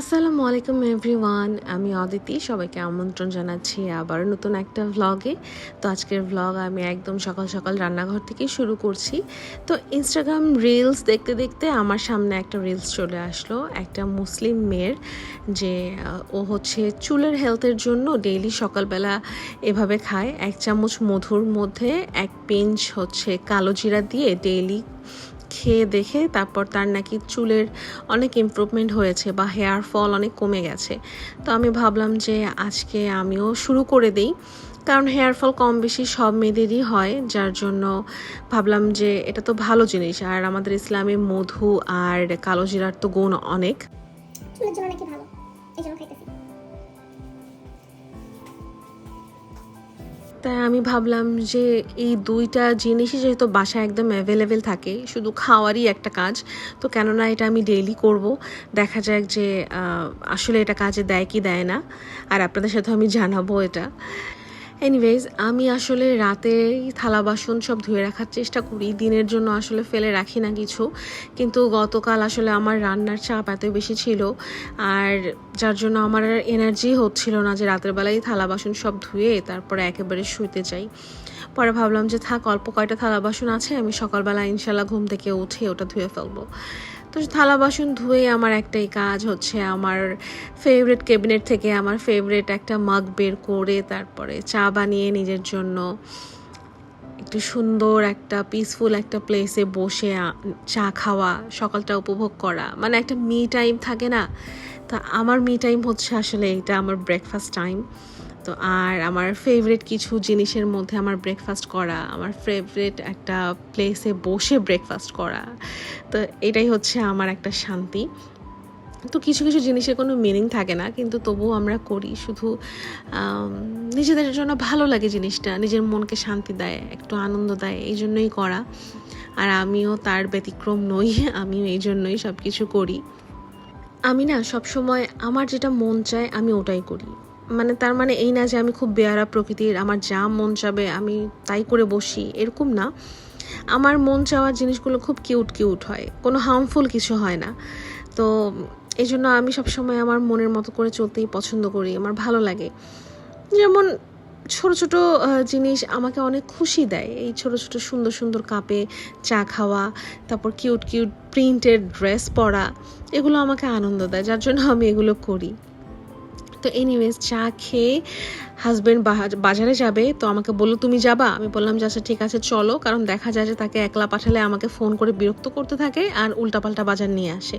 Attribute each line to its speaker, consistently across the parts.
Speaker 1: আসসালামু আলাইকুম, এভরিওয়ান। আমি অদিতি, সবাইকে আমন্ত্রণ জানাচ্ছি আবার নতুন একটা ভ্লগে তো আজকের ভ্লগ আমি একদম সকাল সকাল রান্নাঘর থেকে শুরু করছি। তো ইনস্টাগ্রাম রিলস দেখতে দেখতে আমার সামনে একটা রিলস চলে আসলো। একটা মুসলিম মেয়ের যে ও হচ্ছে চুলের হেলথের জন্য ডেইলি সকালবেলা এভাবে খায়। এক চামচ মধুর মধ্যে, এক পিঞ্চ হচ্ছে কালো জিরা দিয়ে ডেইলি খেয়ে দেখে তারপর তার নাকি চুলের অনেক ইমপ্রুভমেন্ট হয়েছে বা হেয়ার ফল অনেক কমে গেছে। তো আমি ভাবলাম যে আজকে আমিও শুরু করে দিই। কারণ হেয়ার ফল কম বেশি সব মেয়েদেরই হয়, যার জন্য ভাবলাম যে এটা তো ভালো জিনিস। আর আমাদের ইসলামে মধু আর কালো জিরার তো গুণ অনেক।
Speaker 2: চুলের জন্য নাকি ভালো? এই জন্য খাইতেছি।
Speaker 1: তাই আমি ভাবলাম যে এই দুইটা জিনিসই যেহেতু বাসায় একদম অ্যাভেলেবেল থাকে, শুধু খাওয়ারই একটা কাজ, তো কেননা এটা আমি ডেইলি করব। দেখা যাক যে আসলে এটা কাজে দেয় কি দেয় না, আর আপনাদের সাথে আমি জানাব এটা। এনিওয়েজ আমি আসলে রাতেই থালা বাসন সব ধুয়ে রাখার চেষ্টা করি। দিনের জন্য আসলে ফেলে রাখি না কিছু। কিন্তু গতকাল আসলে আমার রান্নার চাপ এত বেশি ছিল আর যার জন্য আমার আর এনার্জি হচ্ছিল না যে রাতের বেলায় থালা বাসন সব ধুয়ে তারপরে একেবারে শুইতে যাই পরে ভাবলাম যে থাক, অল্প কয়টা থালা বাসন আছে, আমি সকালবেলা ইনশাল্লাহ ঘুম থেকে উঠে ওটা ধুয়ে ফেলব। তো থালা বাসন ধুয়ে আমার একটাই কাজ হচ্ছে আমার ফেভারিট ক্যাবিনেট থেকে আমার ফেভারিট একটা মাগ বের করে তারপরে চা বানিয়ে নিজের জন্য একটু সুন্দর একটা পিসফুল একটা প্লেসে বসে চা খাওয়া, সকালটা উপভোগ করা। মানে একটা মি টাইম থাকে না? তা আমার মি টাইম হচ্ছে আসলে এটা, আমার ব্রেকফাস্ট টাইম তো আর আমার ফেভারিট কিছু জিনিসের মধ্যে আমার ব্রেকফাস্ট করা, আমার ফেভারিট একটা প্লেসে বসে ব্রেকফাস্ট করা, তো এটাই হচ্ছে আমার একটা শান্তি। তো কিছু কিছু জিনিসের কোনো মিনিং থাকে না, কিন্তু তবুও আমরা করি। শুধু নিজেদের জন্য ভালো লাগে জিনিসটা, নিজের মনকে শান্তি দেয়, একটু আনন্দ দেয়, এই জন্যই করা। আর আমিও তার ব্যতিক্রম নই, আমিও এই জন্যই সব কিছু করি। আমি না সবসময় আমার যেটা মন চায় আমি ওটাই করি। মানে তার মানে এই না যে আমি খুব বেয়ারা প্রকৃতির, আমার যা মন চাবে আমি তাই করে বসি, এরকম না। আমার মন চাওয়ার জিনিসগুলো খুব কিউট কিউট হয়, কোনো হার্মফুল কিছু হয় না। তো এই জন্য আমি সবসময় আমার মনের মতো করে চলতেই পছন্দ করি, আমার ভালো লাগে। যেমন ছোট ছোট জিনিস আমাকে অনেক খুশি দেয়, এই ছোট ছোট সুন্দর সুন্দর কাপে চা খাওয়া, তারপর কিউট কিউট প্রিন্টেড ড্রেস পরা, এগুলো আমাকে আনন্দ দেয়, যার জন্য আমি এগুলো করি। তো এনিওয়েজ চা খেয়ে হাজব্যান্ড বাজারে যাবে, তো আমাকে বলল, তুমি যাবা? আমি বললাম, যে আচ্ছা ঠিক আছে, চলো। কারণ দেখা যায় যে তাকে একলা পাঠালে আমাকে ফোন করে বিরক্ত করতে থাকে আর উল্টাপাল্টা বাজার নিয়ে আসে।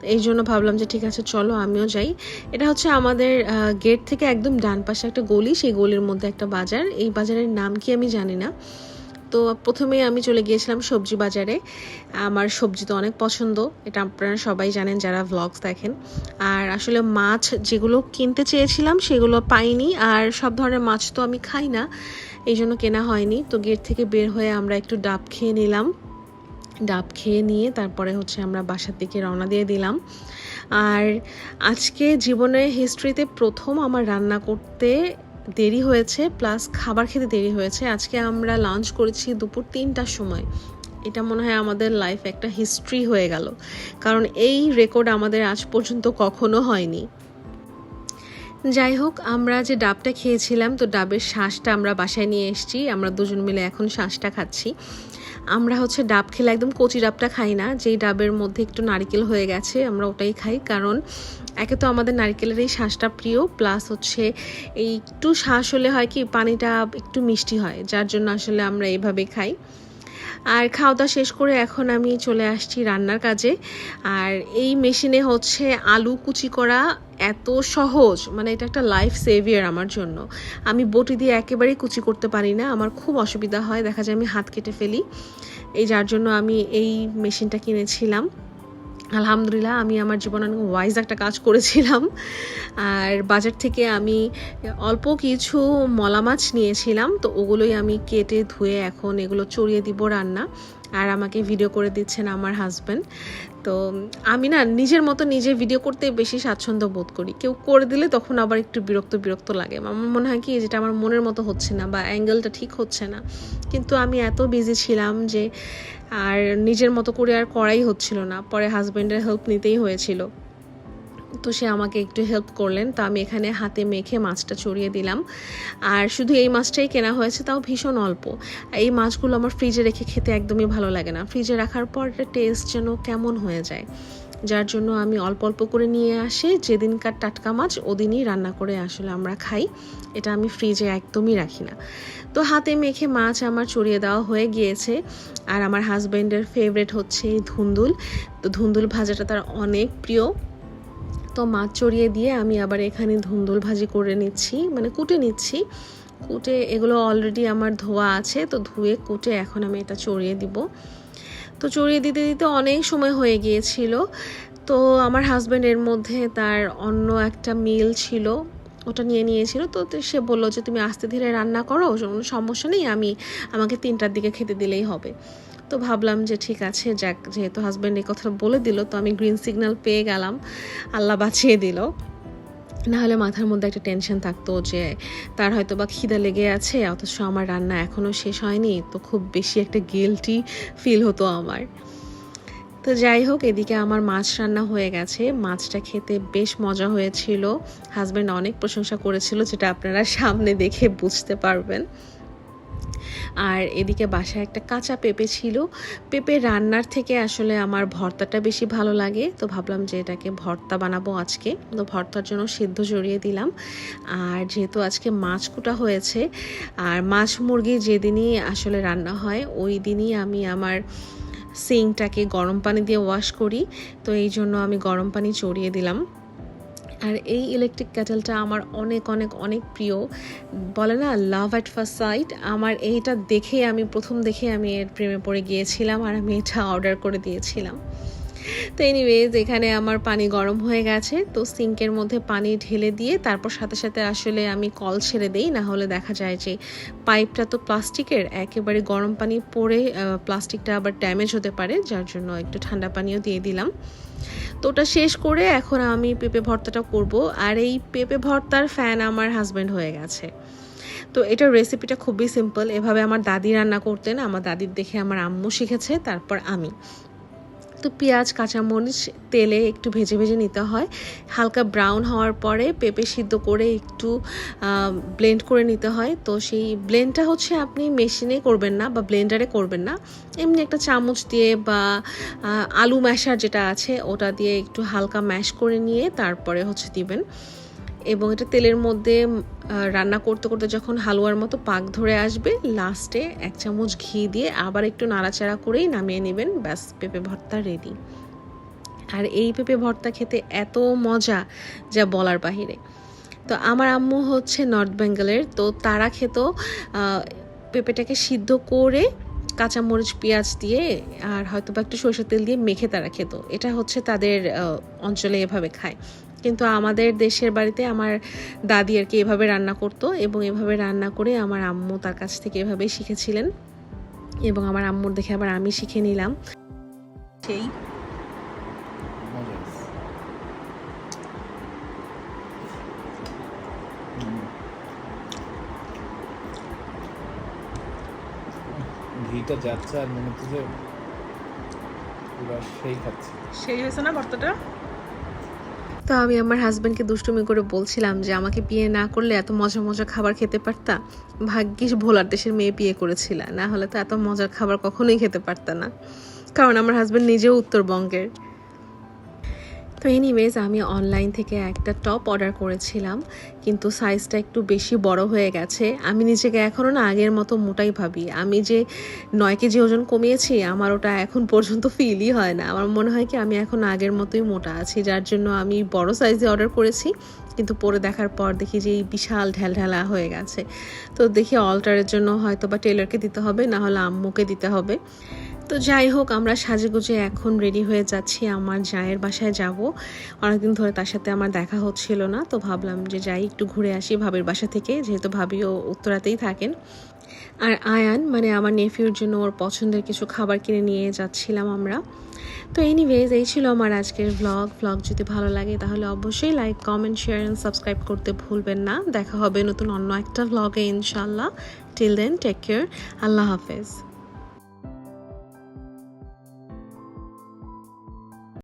Speaker 1: তো এই জন্য ভাবলাম যে, ঠিক আছে, চলো, আমিও যাই। এটা হচ্ছে আমাদের গেট থেকে একদম ডান পাশে একটা গলি, সেই গলির মধ্যে একটা বাজার। এই বাজারের নাম কি আমি জানি না। তো প্রথমেই আমি চলে গিয়েছিলাম সবজি বাজারে। আমার সবজি তো অনেক পছন্দ, এটা আপনারা সবাই জানেন যারা ভ্লগস দেখেন। আর আসলে মাছ যেগুলো কিনতে চেয়েছিলাম সেগুলো পাইনি, আর সব ধরনের মাছ তো আমি খাই না, এই জন্য কেনা হয়নি। তো গেট থেকে বের হয়ে আমরা একটু ডাব খেয়ে নিলাম। ডাব খেয়ে নিয়ে তারপরে হচ্ছে আমরা বাসার দিকে রওনা দিয়ে দিলাম। আর আজকে জীবনের হিস্ট্রিতে প্রথম আমার রান্না করতে দেরি হয়েছে প্লাস খাবার খেতে দেরি হয়েছে। আজকে আমরা লাঞ্চ করেছি দুপুর তিনটার সময়। এটা মনে হয় আমাদের লাইফ একটা হিস্ট্রি হয়ে গেল। কারণ এই রেকর্ড আমাদের আজ পর্যন্ত কখনো হয়নি। যাই হোক, আমরা যে ডাবটা খেয়েছিলাম, তো ডাবের শ্বাসটা আমরা বাসায় নিয়ে এসেছি। আমরা দুজন মিলে এখন শ্বাসটা খাচ্ছি। আমরা হচ্ছে ডাব খেলে একদম কচি ডাবটা খাই না, যেই ডাবের মধ্যে একটু নারিকেল হয়ে গেছে, আমরা ওটাই খাই। কারণ একে তো আমাদের নারিকেলের এই শ্বাসটা প্রিয় প্লাস হচ্ছে এই একটু শ্বাস হলে হয় কি, পানিটা একটু মিষ্টি হয়, যার জন্য আসলে আমরা এভাবে খাই। আর খাওয়া দাওয়া শেষ করে এখন আমি চলে আসছি রান্নার কাজে। আর এই মেশিনে হচ্ছে আলু কুচি করা এত সহজ মানে এটা একটা লাইফ সেভিয়ার আমার জন্য। আমি বটি দিয়ে একেবারেই কুচি করতে পারি না, আমার খুব অসুবিধা হয়, দেখা যায় আমি হাত কেটে ফেলি। এই যার জন্য আমি এই মেশিনটা কিনেছিলাম। আলহামদুলিল্লাহ, আমি আমার জীবনে অনেক ওয়াইজ একটা কাজ করেছিলাম। আর বাজার থেকে আমি অল্প কিছু মলা মাছ নিয়েছিলাম, তো ওগুলোই আমি কেটে ধুয়ে এখন এগুলো চড়িয়ে দিব রান্না। আর আমাকে ভিডিও করে দিচ্ছেন আমার হাজব্যান্ড তো আমি না নিজের মতো নিজে ভিডিও করতে বেশি স্বাচ্ছন্দ্য বোধ করি। কেউ করে দিলে তখন আবার একটু বিরক্ত বিরক্ত লাগে। আমার মনে হয় কি যেটা আমার মনের মতো হচ্ছে না বা অ্যাঙ্গেলটা ঠিক হচ্ছে না। কিন্তু আমি এত বিজি ছিলাম যে আর নিজের মতো করে আর করাই হচ্ছিল না। পরে হাজব্যান্ডের হেল্প নিতেই হয়েছিল। তো সে আমাকে একটু হেল্প করলেন। তো আমি এখানে হাতে মেখে মাছটা চড়িয়ে দিলাম। আর শুধু এই মাছটাই কেনা হয়েছে, তাও ভীষণ অল্প। এই মাছগুলো আমার ফ্রিজে রেখে খেতে একদমই ভালো লাগে না। ফ্রিজে রাখার পর টেস্ট যেন কেমন হয়ে যায়। যার জন্য আমি অল্প অল্প করে নিয়ে আসি। যেদিনকার টাটকা মাছ, ওদিনই রান্না করে আসলে আমরা খাই। এটা আমি ফ্রিজে একদমই রাখি না। তো হাতে মেখে মাছ আমার চড়িয়ে দেওয়া হয়ে গিয়েছে। আর আমার হাজব্যান্ডের ফেভারেট হচ্ছে ধুন্দুল। তো ধুন্দুল ভাজাটা তার অনেক প্রিয়। তো মাছ চড়িয়ে দিয়ে আমি আবার এখানে ধুন্দুল ভাজি করে নিচ্ছি মানে কুটে নিচ্ছি। কুটে এগুলো অলরেডি আমার ধোয়া আছে, তো ধুয়ে কুটে এখন আমি এটা চড়িয়ে দিব। তো চড়িয়ে দিতে দিতে অনেক সময় হয়ে গিয়েছিল। তো আমার হাজব্যান্ড এর মধ্যে তার অন্য একটা মিল ছিল, ওটা নিয়ে নিয়েছিল। তো সে বলল যে, তুমি আস্তে ধীরে রান্না করো, কোনো সমস্যা নেই, আমি, আমাকে তিনটার দিকে খেতে দিলেই হবে। তো ভাবলাম যে ঠিক আছে, যাক, যেহেতু হাজব্যান্ড এই কথা বলে দিল, তো আমি গ্রিন সিগন্যাল পেয়ে গেলাম। আল্লাহ বাঁচিয়ে দিল। নাহলে মাথার মধ্যে একটা টেনশন থাকতো যে তার হয়তো বা খিদা লেগে আছে, অথচ আমার রান্না এখনও শেষ হয়নি, তো খুব বেশি একটা গিলটি ফিল হতো আমার। তো যাই হোক, এদিকে আমার মাছ রান্না হয়ে গেছে। মাছটা খেতে বেশ মজা হয়েছিল। হাজব্যান্ড অনেক প্রশংসা করেছিল, যেটা আপনারা সামনে দেখে বুঝতে পারবেন। আর এদিকে বাসায় একটা কাঁচা পেঁপে ছিল। পেঁপে রান্নার থেকে আসলে আমার ভর্তাটা বেশি ভালো লাগে। তো ভাবলাম যে এটাকে ভর্তা বানাবো আজকে। তো ভর্তার জন্য সিদ্ধ জড়িয়ে দিলাম। আর যেহেতু আজকে মাছ কুটা হয়েছে, আর মাছ মুরগি যেদিনই আসলে রান্না হয়, ওই দিনই আমি আমার সিংটাকে গরম পানি দিয়ে ওয়াশ করি। তো এই জন্য আমি গরম পানি চড়িয়ে দিলাম। আর এই ইলেকট্রিক কেটেলটা আমার অনেক অনেক অনেক প্রিয়। বলে না লাভ অ্যাট ফার্স্ট সাইট আমার এইটা দেখে আমি, প্রথম দেখে আমি এর প্রেমে পড়ে গিয়েছিলাম আর আমি এটা অর্ডার করে দিয়েছিলাম। তো এনিওয়েজ এখানে আমার পানি গরম হয়ে গেছে। তো সিঙ্কের মধ্যে পানি ঢেলে দিয়ে তারপর সাথে সাথে আসলে আমি কল ছেড়ে দেই, না হলে দেখা যায় যে পাইপটা তো প্লাস্টিকের, একেবারে গরম পানি পরে প্লাস্টিকটা আবার ড্যামেজ হতে পারে, যার জন্য একটু ঠান্ডা পানিও দিয়ে দিলাম। তো ওটা শেষ করে এখন আমি পেঁপে ভর্তাটা করব। আর এই পেঁপে ভর্তার ফ্যান আমার হাজব্যান্ড হয়ে গেছে। তো এটার রেসিপিটা খুবই সিম্পল এভাবে আমার দাদি রান্না করতেন, আমার দাদির দেখে আমার আম্মু শিখেছে, তারপর আমি। তো পেঁয়াজ, কাঁচামরিচ, তেলে একটু ভেজে ভেজে নিতে হয়। হালকা ব্রাউন হওয়ার পরে পেঁপে সিদ্ধ করে একটু ব্লেন্ড করে নিতে হয়। তো সেই ব্লেন্ডটা হচ্ছে আপনি মেশিনে করবেন না বা ব্লেন্ডারে করবেন না। এমনি একটা চামচ দিয়ে বা আলু ম্যাশার যেটা আছে, ওটা দিয়ে একটু হালকা ম্যাশ করে নিয়ে তারপরে হচ্ছে দিবেন। এবং এটা তেলের মধ্যে রান্না করতে করতে যখন হালুয়ার মতো পাক ধরে আসবে লাস্টে এক চামচ ঘি দিয়ে আবার একটু নাড়াচাড়া করেই নামিয়ে নেবেন। ব্যাস, পেঁপে ভর্তা রেডি আর এই পেঁপে ভর্তা খেতে এত মজা যা বলার বাহিরে। তো আমার আম্মু হচ্ছে নর্থ বেঙ্গলের তো তারা খেত পেঁপেটাকে সিদ্ধ করে কাঁচামরিচ, পেঁয়াজ দিয়ে আর হয়তো বা একটু সরষের তেল দিয়ে মেখে তারা খেত। এটা হচ্ছে তাদের অঞ্চলে এভাবে খায়। কিন্তু আমাদের দেশের বাড়িতে আমার দাদি আর কি এভাবে রান্না করতো এবং এভাবে রান্না করে আমার আম্মু তার কাছ থেকে এভাবেই শিখেছিলেন এবং আমার আম্মুর দেখে আবার আমি শিখে নিলাম। সেই।
Speaker 3: ঘিটা যাচ্ছে আর মনে হচ্ছে যে পুরো সেই খাচ্ছে।
Speaker 4: সেই হয়েছে না ভর্তাটা?
Speaker 1: তো আমি আমার হাজব্যান্ডকে দুষ্টুমি করে বলছিলাম যে, আমাকে বিয়ে না করলে এত মজা মজা খাবার খেতে পারতা? ভাগ্যিস ভোলার দেশের মেয়ে বিয়ে করেছিলা। না হলে তো এত মজার খাবার কখনোই খেতে পারতা না। কারণ আমার হাজব্যান্ড নিজেও উত্তরবঙ্গের। তো এনিওয়েজ আমি অনলাইন থেকে একটা টপ অর্ডার করেছিলাম, কিন্তু সাইজটা একটু বেশি বড় হয়ে গেছে। আমি নিজেকে এখনও না আগের মতো মোটাই ভাবি। আমি যে নয় কেজি ওজন কমিয়েছি, আমার ওটা এখন পর্যন্ত ফিলই হয় না। আমার মনে হয় কি, আমি এখন আগের মতোই মোটা আছি, যার জন্য আমি বড় সাইজে অর্ডার করেছি, কিন্তু পরে দেখার পর দেখি যে এই বিশাল ঢেলঢেলা হয়ে গেছে। তো দেখি অল্টারের জন্য হয়তো বা টেলারকে দিতে হবে, না হলে আম্মুকে দিতে হবে। তো যাই হোক, আমরা সাজেগুজে এখন রেডি হয়ে যাচ্ছি। আমার জায়ের বাসায় যাব। অনেকদিন ধরে তার সাথে আমার দেখা হচ্ছিল না, তো ভাবলাম যে যাই, একটু ঘুরে আসি ভাবির বাসা থেকে, যেহেতু ভাবিও উত্তরাতেই থাকেন। আর আয়ান মানে আমার নেফিউর জন্য ওর পছন্দের কিছু খাবার কিনে নিয়ে যাচ্ছিলাম আমরা। তো এনিওয়েজ এই ছিল আমার আজকের ভ্লগ ভ্লগ যদি ভালো লাগে, তাহলে অবশ্যই like comment share and subscribe করতে ভুলবেন না। দেখা হবে নতুন অন্য একটা ভ্লগে ইনশাল্লাহ টিল দেন টেক কেয়ার আল্লাহ হাফেজ।